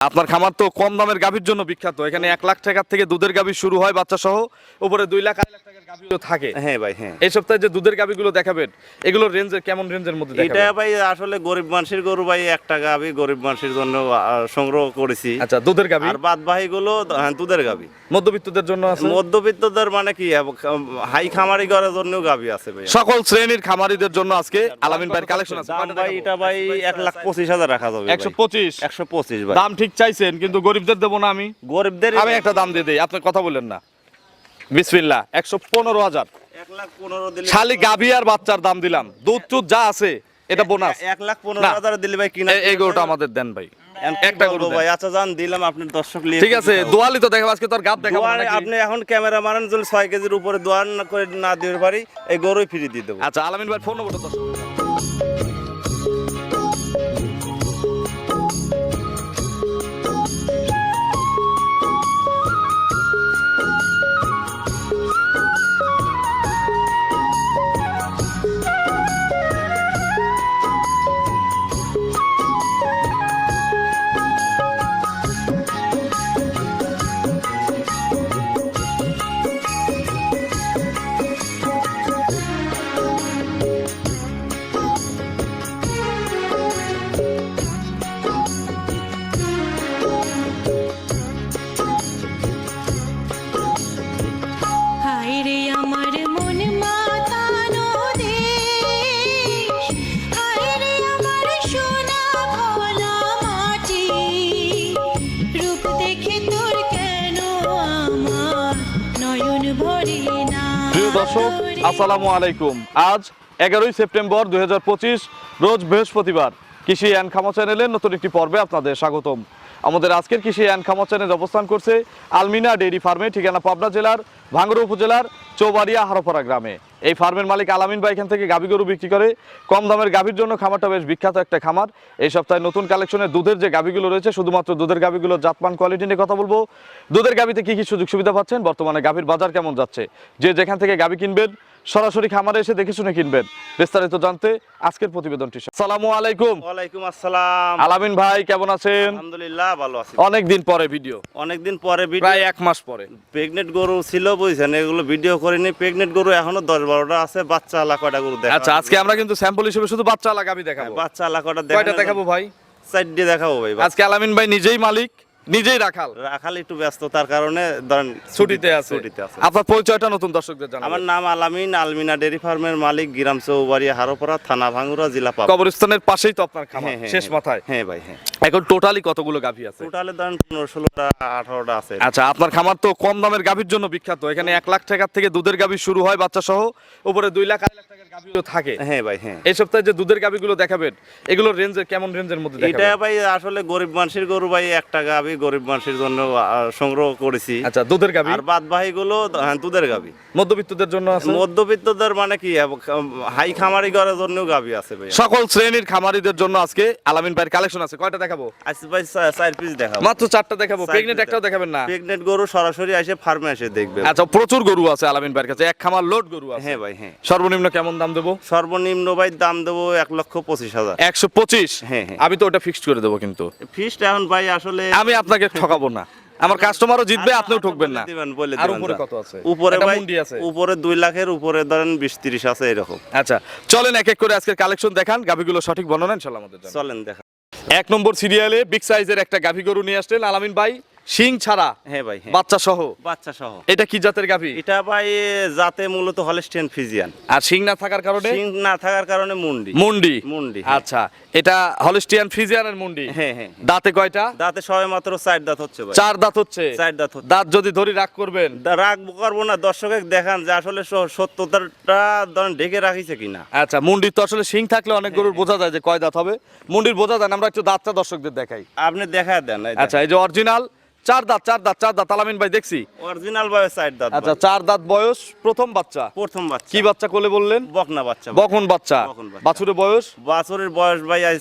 আপনার খামার তো কম দামের গাভীর জন্য বিখ্যাত। এখানে এক লাখ টাকার থেকে দুধের গাভী শুরু হয় বাচ্চা সহ উপরে দুই লাখ, আড়াই লাখ থাকে। হ্যাঁ ভাই হ্যাঁ। এই সপ্তাহে যে দুধের গাভীগুলো দেখাবেন এগুলোর রেঞ্জের কেমন রেঞ্জের মধ্যে এটা ভাই আসলে গরিব মানুষের গরু ভাই এক টাকা গরিব মানুষের জন্য সংগ্রহ করেছি। আচ্ছা দুধের গাভী? আর বাদগুলো হ্যাঁ, দুধের মধ্যবিত্তদের জন্য আছে? মধ্যবিত্তদের মানে কি হাই খামারি করার জন্য গাবি আছে ভাই। সকল শ্রেণির খামারিদের জন্য আজকে আলামিন ভাইয়ের কালেকশন আছে। ভাই এটা ভাই এক লাখ পঁচিশ হাজার রাখা যাবে একশো পঁচিশ? একশো পঁচিশ ভাই। দাম ঠিক চাইছেন কিন্তু গরিবদের দেবো না আমি। গরিবদের আমি একটা দাম দিয়ে দিই আপনি কথা বললেন না। বিসমিল্লা একশো পনেরো হাজার। খালি গাভী আর বাচ্চার দাম দিলাম। দুধ টুধ যা আছে এটা বোনাস এক লাখ পনেরো হাজার দিলে ভাই কিনা এই গরুটা আমাদের দেন ভাই। একটা গরু ভাই আচ্ছা জান দিলাম আপনার দর্শক লিয়ে ঠিক আছে দোয়ালি তো দেখাবো আজকে তোর গাব দেখাবো আপনি এখন ক্যামেরা মারেন যদি ছয় কেজির উপরে দোয়ান করে না দিতে পারি এই গরুই ফ্রি দিয়ে দেবো। আচ্ছা আলামিন ভাই ফোন নম্বরটা দর্শক প্রিয় দর্শক, আসসালামু আলাইকুম। আজ এগারোই সেপ্টেম্বর দুই হাজার পঁচিশ, রোজ বৃহস্পতিবার। কৃষি অ্যান্ড খামা চ্যানেলের নতুন একটি পর্বে আপনাদের স্বাগতম। আমাদের আজকের কৃষি অ্যান্ড খামা চ্যানেল অবস্থান করছে আলমিনা ডেইরি ফার্মে, ঠিকানা পাবনা জেলার ভাঙ্গুড়া উপজেলার চৌবাড়িয়া হারোপাড়া গ্রামে। এই ফার্মের মালিক আলামিন ভাই এখান থেকে গাভী গরু বিক্রি করে। কম দামের গাভীর জন্য খামারটা বেশ বিখ্যাত একটা খামার। এই সপ্তাহে নতুন কালেকশনে দুধের যে গাভীগুলো রয়েছে, শুধুমাত্র দুধের গাভীগুলোর জাতমান কোয়ালিটি নিয়ে কথা বলব। দুধের গাভীতে কী কী সুযোগ সুবিধা পাচ্ছেন? বর্তমানে গাভীর বাজার কেমন যাচ্ছে? যে যেখান থেকে গাভী কিনবেন সরাসরি খামারে এসে দেখে শুনে কিনবেন। বিস্তারিত জানতে আজকের প্রতিবেদনটি সালামু আলাইকুম। ওয়ালাইকুম আসসালাম। আলামিন ভাই কেমন আছেন? আলহামদুলিল্লাহ ভালো আছি। অনেক দিন পরে ভিডিও। অনেকদিন পরে ভিডিও। প্রায় এক মাস পরে। প্রেগনেন্ট গরু ছিল বুঝছেন এগুলো ভিডিও করিনি। প্রেগনেন্ট গরু এখনও দশ বারোটা আছে বাচ্চা আলা কয়টা গরু দেখা আচ্ছা আজকে আমরা কিন্তু স্যাম্পল হিসেবে শুধু বাচ্চা আলা গাভী দেখাবো। বাচ্চা আলা কয়টা কয়টা দেখাবো ভাই? চারটে দেখাবো ভাই আজকে আলামিন ভাই নিজেই মালিক। নিজেই রাখাল। রাখাল একটু ব্যস্ততার কারণে ধরেন ছুটিতে আছে। ছুটিতে আছে। আপনার পরিচয়টা নতুন দর্শকদের জানাবেন। আমার নাম আলামিন আলমিনা ডেরি ফার্মের মালিক গিরাম চৌবাড়ি হারোপাড়া থানা ভাঙ্গুরা জেলা পাবনা। কবরস্থানের পাশেই তো আপনার খামার হ্যাঁ, হ্যাঁ, শেষ হ্যাঁ। মাথায়। হ্যাঁ ভাই হ্যাঁ। এখন টোটালি কতগুলো গাভী আছে? টোটালে ধরেন পনেরো ষোলোটা আঠারোটা আছে। আচ্ছা আপনার খামার তো কম দামের গাভীর জন্য বিখ্যাত। এখানে এক লাখ টাকার থেকে দুধের গাভী শুরু হয় বাচ্চা সহ উপরে দুই লাখ আড়াই লাখ থাকে। হ্যাঁ ভাই হ্যাঁ। এই সপ্তাহে যে দুধের গাভীগুলো দেখাবেন এগুলোর রেঞ্জের কেমন রেঞ্জের মধ্যে এটা ভাই আসলে গরিব মানুষের গরু ভাই এক টাকা গরিব মানুষের জন্য সংগ্রহ করেছি। আচ্ছা দুধের গাভী? আর বাদ বাহি হ্যাঁ, দুধের মধ্যবিত্তদের জন্য আছে? মধ্যবিত্তদের মানে কি হাই খামারি করার জন্য গাবি আছে ভাই। সকল শ্রেণির খামারিদের জন্য আজকে আলামিন ভাইয়ের কালেকশন আছে। কয়টা দেখাবো? আজকে ভাই চার পিস দেখাবো। মাত্র চারটা দেখাবো। প্রেগনেন্ট একটাও দেখাবেন না? প্রেগনেন্ট গরু সরাসরি এসে ফার্মে এসে দেখবে আচ্ছা প্রচুর গরু আছে আলামিন ভাইয়ের কাছে। এক খামার লোড গরু আছে। হ্যাঁ ভাই হ্যাঁ। সর্বনিম্ন কেমন দাম দেবো? সর্বনিম্ন ভাই দাম দেবো এক লক্ষ পঁচিশ হাজার। একশো পঁচিশ? হ্যাঁ, হ্যাঁ। আমি তো ওটা ফিক্সড করে দেবো কিন্তু। ফিস্ট এখন ভাই আসলে আমি আপনাকে ঠকাবো না। আমার কাস্টমারও জিতবে আচ্ছা, আপনিও আচ্ছা, ঠকবেন বলে দিবেন, বলে আর উপরে কত আছে? উপরে ভাই আছে। উপরে দুই লাখের উপরে ধরেন বিশ তিরিশ আছে এরকম। আচ্ছা চলেন এক এক করে আজকের কালেকশন দেখান। গাভিগুলো সঠিক বর্ণনা ইনশাল্লাহ আমাদের। চলেন দেখা এক নম্বর সিরিয়ালে বিগ সাইজের একটা গাভি গরু নিয়ে আসলেন আলামিন ভাই। শিং ছাড়া হ্যাঁ ভাই হ্যাঁ। বাচ্চা সহ বাচ্চা সহ এটা কি জাতের গাভি? এটা ভাই যাতে মূলত হলস্টেন ফিজিয়ান। আর শিং না থাকার কারণে? সিং না থাকার কারণে মুন্ডি। মুন্ডি? মুন্ডি, হ্যাঁ। আচ্ছা এটা হলিস্টিয়ান ফ্রিজিয়ানের মুন্ডি? হ্যাঁ হ্যাঁ। দাঁতে কয়টা? দাঁতে সবে মাত্র চার দাঁত হচ্ছে ভাই। চার দাঁত হচ্ছে? চার দাঁত হচ্ছে। দাঁত যদি ধরি রাগ করবেন? রাগ করব না দর্শকে দেখান যে আসলে সত্যতাটা ধরেন ঢেকে রাখিছে কিনা। আচ্ছা মুন্ডির তো আসলে শিং থাকলে অনেক গরুর বোঝা যায় যে কয় দাঁত হবে। মুন্ডির বোঝা যায় আমরা একটু দাঁতটা দর্শকদের দেখাই। আপনি দেখা দেন আচ্ছা এই যে অরিজিনাল চার দাঁত চার দাঁত চার দাঁত। আলামিন ভাই দেখছি। অরিজিনাল ভাবে চার দাঁত আচ্ছা চার দাঁত বয়স প্রথম বাচ্চা। প্রথম বাচ্চা। কি বাচ্চা কোলে বললেন? বকনা বাচ্চা বকন বাচ্চা। বাছুরের বয়স? বাছরের বয়স ভাই আজ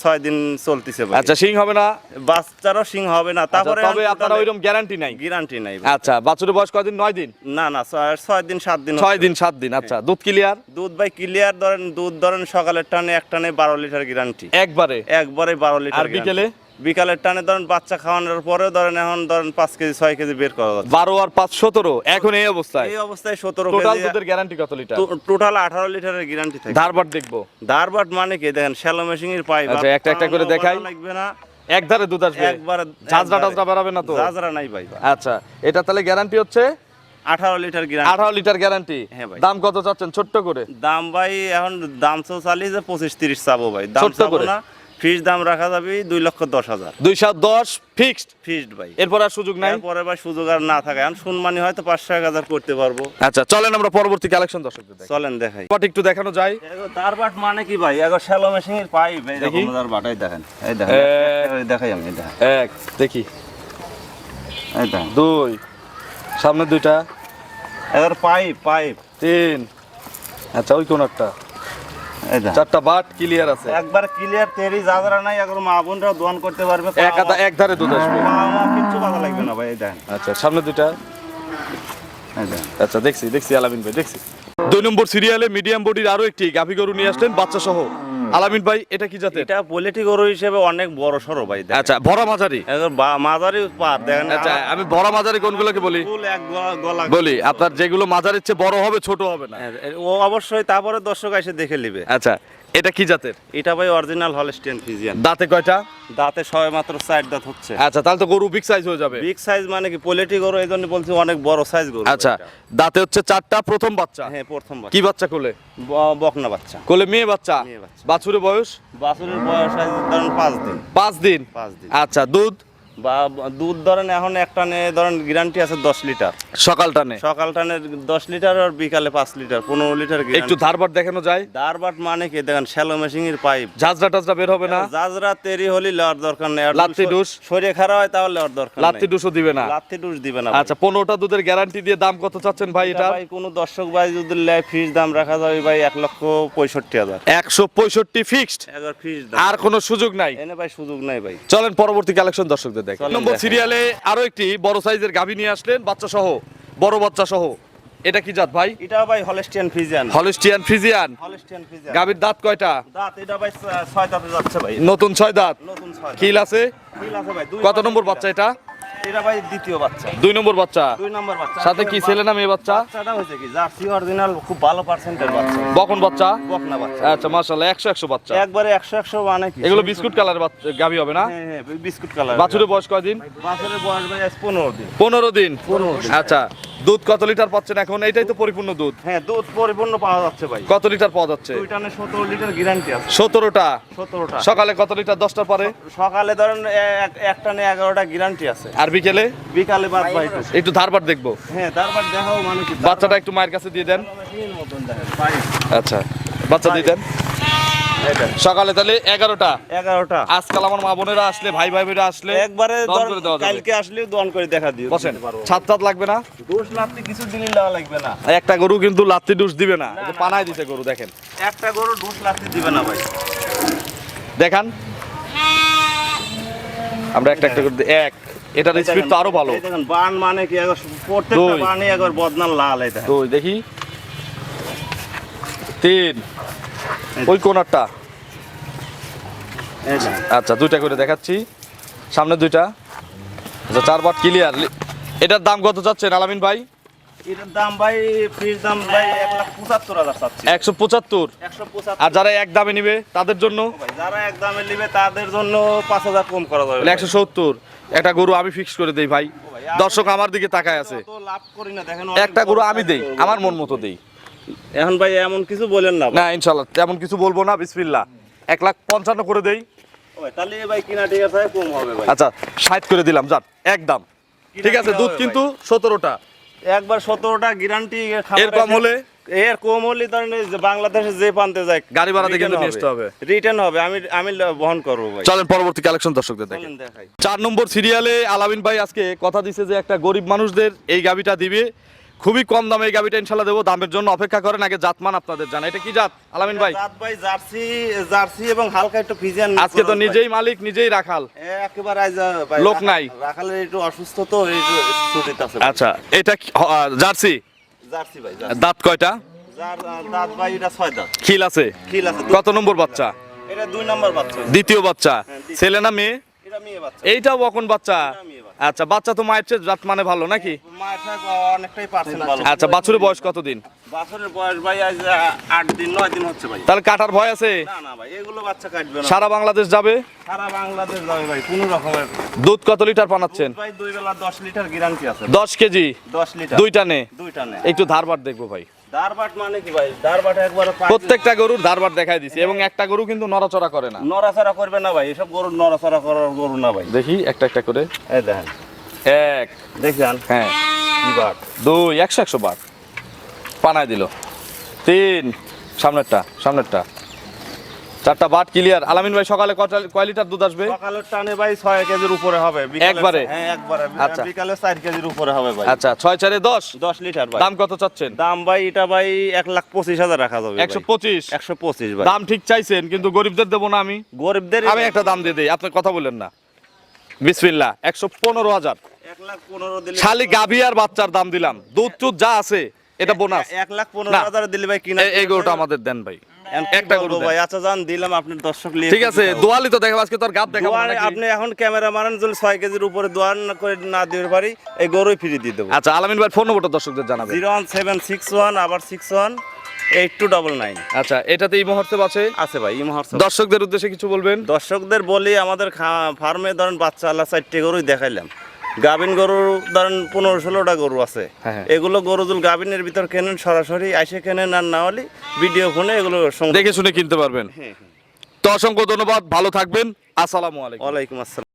ছয় দিন চলতেছে ভাই। আচ্ছা শিং হবে না? বাচ্চারও সিং হবে না। আচ্ছা, তারপরে তবে আপনারা ওইরকম গ্যারান্টি নাই। গ্যারান্টি নাই আচ্ছা বাছুরের বয়স কয়দিন নয় দিন? না না ছয়- ছয় দিন সাত দিন ছয় দিন সাত দিন। আচ্ছা দুধ ক্লিয়ার দুধ ভাই ক্লিয়ার ধরেন দুধ ধরেন সকালের টানে এক টানে বারো লিটার গ্যারান্টি একবারে? একবারে বারো লিটার আর বিকেলে? বিকালের টানে ধরেন বাচ্চা খাওয়ানোর পরেও ধরেন এখন ধরেন পাঁচ কেজি ছয় কেজি বের করা যাচ্ছে। বারো আর পাঁচ সতেরো এখন এই অবস্থায়? এই অবস্থায় সতেরো টোটাল দুধের গ্যারান্টি কত লিটার? টোটাল আঠারো লিটারের গ্যারান্টি থাকে। ধারবার দেখব। দারবাট মানে কি? দেখেন শ্যালো মেশিনের পাইপ। আচ্ছা, একটা একটা করে দেখাই। লাগবে না। দুধ আসবে। একবার ঝাঁঝরা টাজরা বেরাবে না তো? জাজরা নাই ভাই। আচ্ছা এটা তাহলে গ্যারান্টি হচ্ছে? আঠারো লিটার গ্যারান্টি আঠারো লিটার গ্যারান্টি হ্যাঁ ভাই। দাম কত চাচ্ছেন ছোট্ট করে? দাম ভাই এখন দাম তো চালিয়ে যে পঁচিশ তিরিশ চাবো ভাই। দাম চাবো। না। ফিস দাম রাখা যাবে দুই লক্ষ দশ হাজার। দুইশো দশ ফিক্সড ফিক্সড ভাই। এরপর আর সুযোগ নাই? এরপরে ভাই সুযোগ আর না থাকে। এখন শুনমানি হয়তো পাঁচশো এক হাজার করতে পারব। আচ্ছা চলেন আমরা পরবর্তী কালেকশন দর্শকদের চলেন দেখাই। বাট একটু দেখানো যায়। দারবাট মানে কি ভাই? এগো শ্যালো মেশিনের পাইপ এই দেখি। দেখুন দেখেন। এই দেখেন। এই দেখাই আমি দেখেন। এক দেখি। এই দেখেন। দুই সামনে দুইটা। এবার পাইপ পাইপ তিন। আচ্ছা ওই কোন একটা এই দেখেন চারটা বাট ক্লিয়ার আছে। একবার ক্লিয়ার তেরি নাই এখন মা দোয়ান করতে পারবে। এক আধা এক ধারে দুধ আসবে। মা মা কিচ্ছু কথা লাগবে না ভাই এই দেখেন। আচ্ছা সামনে দুইটা। আচ্ছা দেখছি দেখছি আলামিন ভাই দেখছি। দুই নম্বর সিরিয়ালে মিডিয়াম বডির আরও একটি গাভী গরু নিয়ে আসলেন বাচ্চা সহ আলামিন ভাই এটা কি জাতের? এটা পোলেটি গরু হিসেবে অনেক বড় সরো ভাই আচ্ছা বড় মাঝারি? মাঝারি পার দেখেন। আচ্ছা আমি বড় মাঝারি কোনগুলোকে বলি? ফুল এক গলা- গলা। বলি আপনার যেগুলো মাঝারির চেয়ে বড় হবে ছোট হবে না? হ্যাঁ, ও অবশ্যই তারপরে দর্শক এসে দেখে নেবে। আচ্ছা এটা কি জাতের? এটা ভাই অরিজিনাল হলস্টিয়ান ফিজিয়ান দাঁতে কয়টা? দাঁতে সবে মাত্র সাইড দাঁত হচ্ছে। আচ্ছা তাহলে তো গরু বিগ সাইজ হয়ে যাবে। বিগ সাইজ মানে কি পোলেটি গরু এই জন্য বলছি অনেক বড় সাইজ গরু আচ্ছা দাঁতে হচ্ছে চারটা প্রথম বাচ্চা। হ্যাঁ প্রথম বাচ্চা। কি বাচ্চা কোলে? বকনা বাচ্চা। কোলে মেয়ে বাচ্চা। বাছুরের বয়স? বাছুরের বয়স আজ ধরুন পাঁচ দিন। পাঁচ দিন? পাঁচ দিন। আচ্ছা দুধ? বা দুধ ধরেন এখন একটা নে ধরেন গ্যারান্টি আছে দশ লিটার। সকাল টানে? সকাল টানে দশ লিটার আর বিকালে পাঁচ লিটার পনেরো লিটার একটু ধারবার দেখানো যায়? দারবাট মানে কি? দেখেন শ্যালো মেশিনের পাইপ ঝাঁঝরা টাজরা বের হবে না? জাজরা তেরি হলি লেওয়ার দরকার নেই। আর লাত্তি ডুস? শরীরে খারাপ হয় তাহলে লেওয়ার দরকার লাত্তি ডুসো দিবে না? লাত্তি ডুস দিবে না আচ্ছা পনেরোটা দুধের গ্যারান্টি দিয়ে দাম কত চাচ্ছেন ভাই এটা ভাই কোনো দর্শক ভাই যদি লেয় ফিস দাম রাখা যাবে ভাই এক লক্ষ পঁয়ষট্টি হাজার। একশো পঁয়ষট্টি ফিক্সড আর কোনো সুযোগ নাই? এনে ভাই সুযোগ নাই ভাই। চলেন পরবর্তী কালেকশন দর্শকদের নম্বর সিরিয়ালে আরও একটি বড় সাইজের গাভী নিয়ে আসলেন বাচ্চা সহ বড় বাচ্চা সহ। এটা কি জাত ভাই? এটা ভাই Holstein Friesian. Holstein Friesian Holstein Friesian. গাভীর দাঁত কয়টা? দাঁত এটা ভাই ছয় দাঁতে যাচ্ছে ভাই। নতুন ছয় দাঁত। নতুন ছয়। কিল আছে? কিল আছে ভাই কত নম্বর বাচ্চা এটা? এটা ভাই দ্বিতীয় বাচ্চা। দুই নম্বর বাচ্চা। দুই নম্বর বাচ্চা। সাথে কি ছেলে না মেয়ে বাচ্চা? বাচ্চাটা হয়েছে কি জার্সি অরিজিনাল খুব ভালো পার্সেন্টের বাচ্চা। বকন বাচ্চা? বকনা বাচ্চা। আচ্ছা মাশাআল্লাহ একশো একশো বাচ্চা। একবারে একশো একশো মানে কি? এগুলো বিস্কুট কালারের গাবি হবে না? হ্যাঁ হ্যাঁ বিস্কুট কালার। বাছুরের বয়স কয়দিন? বাছুরের বয়স ভাই দিন। পনেরো দিন। পনেরো দিন। আচ্ছা দুধ কত লিটার পাচ্ছেন এখন? এটাই তো পরিপূর্ণ দুধ। হ্যাঁ দুধ পরিপূর্ণ পাওয়া যাচ্ছে ভাই। কত লিটার পাওয়া যাচ্ছে? দুই টানে সতেরো লিটার গ্যারান্টি আছে। সতেরোটা? সতেরোটা। সকালে কত লিটার দশটার পরে? সকালে ধরেন এক- এক টানে এগারোটা গ্যারান্টি আছে। আর বিকেলে? বিকালে বাদ ভাই একটু ধারবার দেখব। হ্যাঁ ধারবার দেখাও মানে কি বাচ্চাটা একটু মায়ের কাছে দিয়ে দেন। আচ্ছা বাচ্চা দিয়ে দেন। সকালে তাহলে এগারোটা। এগারোটা। আজকাল আমার মা বোনেরা আসলে ভাই ভাই বোনেরা আসলে একবারে দন। কালকে আসলে দোয়ান করে দেখা দিও বসেন। ছাদ ছাদ লাগবে না? দোষ লাগতে কিছু দিলে দেওয়া লাগবে না। একটা গরু কিন্তু লাত্তি ডুস দিবে না। পানায় দিতে গরু দেখেন। একটা গরু দোষ লাগতে দিবে না ভাই। দেখান। আমরা একটা একটা করে এক। এটার স্পিড তো আরও ভালো। দেখেন বান মানে কি প্রত্যেকটা। বানই একবার বদনাল লাল এটা দুই দেখি। তিন। ওই কোনারটা? আচ্ছা দুইটা করে দেখাচ্ছি। সামনে দুইটা। আচ্ছা চার বাট ক্লিয়ার এটার দাম কত চাচ্ছেন আলামিন ভাই? এটার দাম ভাই ফ্রিজ দাম ভাই এক লাখ পঁচাত্তর হাজার চাচ্ছি। একশো পঁচাত্তর? আর যারা এক দামে নিবে তাদের জন্য? যারা এক দামে নিবে তাদের জন্য পাঁচ হাজার কম করা যাবে একশো সত্তর। একটা গরু আমি ফিক্স করে দেই ভাই। দর্শক আমার দিকে তাকায় আছে। একটা গরু আমি দেই আমার মন মতো দেই। এখন ভাই এমন কিছু বলেন না না ইনশাল্লাহ তেমন কিছু বলব না বিসমিল্লাহ। এক লাখ পঞ্চান্ন করে দেই। তাহলে ভাই কিনা ঠিক আছে কম হবে ভাই। আচ্ছা ষাট করে দিলাম যান একদম ঠিক আছে দুধ কিন্তু সতেরোটা। একবার সতেরোটা গ্যারান্টি এর কম হলে? এর কম হলে ধরেন বাংলাদেশে যে পান্তে যায় গাড়ি ভাড়া দিয়ে কিন্তু নিয়ে আসতে হবে। রিটার্ন হবে আমি আমি বহন করব ভাই। চলেন পরবর্তী কালেকশন দর্শকদের দেখাই। চার নম্বর সিরিয়ালে আলামিন ভাই আজকে কথা দিছে যে একটা গরিব মানুষদের এই গাবিটা দিবে। খুবই কম দামে এই গাবিটা ইনশাল্লাহ দেবো। দামের জন্য অপেক্ষা করেন আগে জাতমান আপনাদের জানা এটা কি জাত? আলামিন ভাই। জাত ভাই জার্সি জার্সি এবং হালকা একটু ফিজিয়ান আজকে তো নিজেই মালিক নিজেই রাখাল। একেবারে ভাই লোক নাই। রাখালের একটু অসুস্থ তো ছুটিতে আছে। আচ্ছা এটা জার্সি? জার্সি ভাই দাঁত কয়টা? দাঁত ভাই এটা ছয় দাঁত। খিল আছে? খিল আছে কত নম্বর বাচ্চা? এটা দুই নম্বর বাচ্চা। দ্বিতীয় বাচ্চা। হ্যাঁ, ছেলে না মেয়ে? এটা মেয়ে বাচ্চা। এইটাও বকন মেয়ে। বাচ্চা। আচ্ছা বাচ্চা তো মায়ের চেয়ে জাত মানে ভালো নাকি? অনেকটাই আচ্ছা বাছুরের বয়স কতদিন? বাছরের বয়স ভাই আজ আট দিন নয় দিন হচ্ছে ভাই। তাহলে কাটার ভয় আছে? না না ভাই এগুলো বাচ্চা কাটবে না। সারা বাংলাদেশ যাবে? সারা বাংলাদেশ যাবে ভাই কোনো রকমের দুধ কত লিটার পানাচ্ছেন ভাই দুই বেলা দশ লিটার গ্যারান্টি আছে। দশ কেজি? দশ লিটার। দুইটা নে? দুইটা নে। একটু ধারবার দেখব ভাই। দারবাট মানে কি ভাই? দারবাট একবার প্রত্যেকটা গরুর দারবার দেখাই দিছি এবং একটা গরু কিন্তু নড়াচড়া করে না। নড়াচড়া করবে না ভাই এসব গরুর নড়াচড়া করার গরু না ভাই। দেখি একটা একটা করে। এই দেখেন। এক দেখেন। হ্যাঁ। কি বাট। দুই একশো একশো বাট। পানায় দিল। তিন সামনেরটা সামনেরটা। চারটা বাট ক্লিয়ার আলামিন ভাই সকালে কয় লিটার দুধ আসবে? সকালের টানে ভাই ছয় কেজির উপরে হবে। একবারে? হ্যাঁ একবারে। আচ্ছা। বিকালে চার কেজির উপরে হবে ভাই। আচ্ছা ছয় চারে দশ? দশ লিটার ভাই। দাম কত চাচ্ছেন? দাম ভাই এটা ভাই এক লাখ পঁচিশ হাজার রাখা যাবে একশো পঁচিশ? একশো পঁচিশ ভাই। দাম ঠিক চাইছেন কিন্তু গরিবদের দেবো না আমি। গরিবদের আমি একটা দাম দিয়ে দেই আপনি কথা বলেন না। বিসমিল্লা একশো পনেরো হাজার। লাখ দিলে শালি গাভি আর বাচ্চার দাম দিলাম। দুধ টুধ যা আছে এটা বোনাস এক লাখ পনেরো না। হাজার দিলে ভাই কিনা এই- এই গরুটা আমাদের দেন ভাই। একটা একটা গরু গরু ভাই? আচ্ছা জান দিলাম আপনার দর্শক লিয়ে ঠিক আছে দোয়ালি তো দেখাবো আজকে তোর গাব দেখাবো আপনি এখন ক্যামেরা মারেন যদি ছয় কেজির উপরে দোয়ান না করে না দিতে পারি এই গরুই ফ্রি দিয়ে দেবো। আচ্ছা আলামিন ভাই ফোন নম্বরটা দর্শকদের আবার আচ্ছা এটাতে এই মুহূর্তে আছে? আছে ভাই এই মুহূর্তে দর্শকদের উদ্দেশ্যে কিছু বলবেন? দর্শকদের বলি আমাদের ফার্মে ধরেন বাচ্চা আল্লাহ চারটে গরুই দেখাইলাম। গাভিন গরু ধরেন পনেরো ষোলোটা গরু আছে। হ্যাঁ, হ্যাঁ। এগুলো গরু যদি গাভিনের ভিতর কেনেন সরাসরি আইসে কেনেন আর না হলে ভিডিও ফোনে এগুলো দেখে শুনে কিনতে পারবেন। হ্যাঁ। তো অসংখ্য ধন্যবাদ ভালো থাকবেন। আসসালামু আলাইকুম। ওয়ালাইকুম আসসালাম।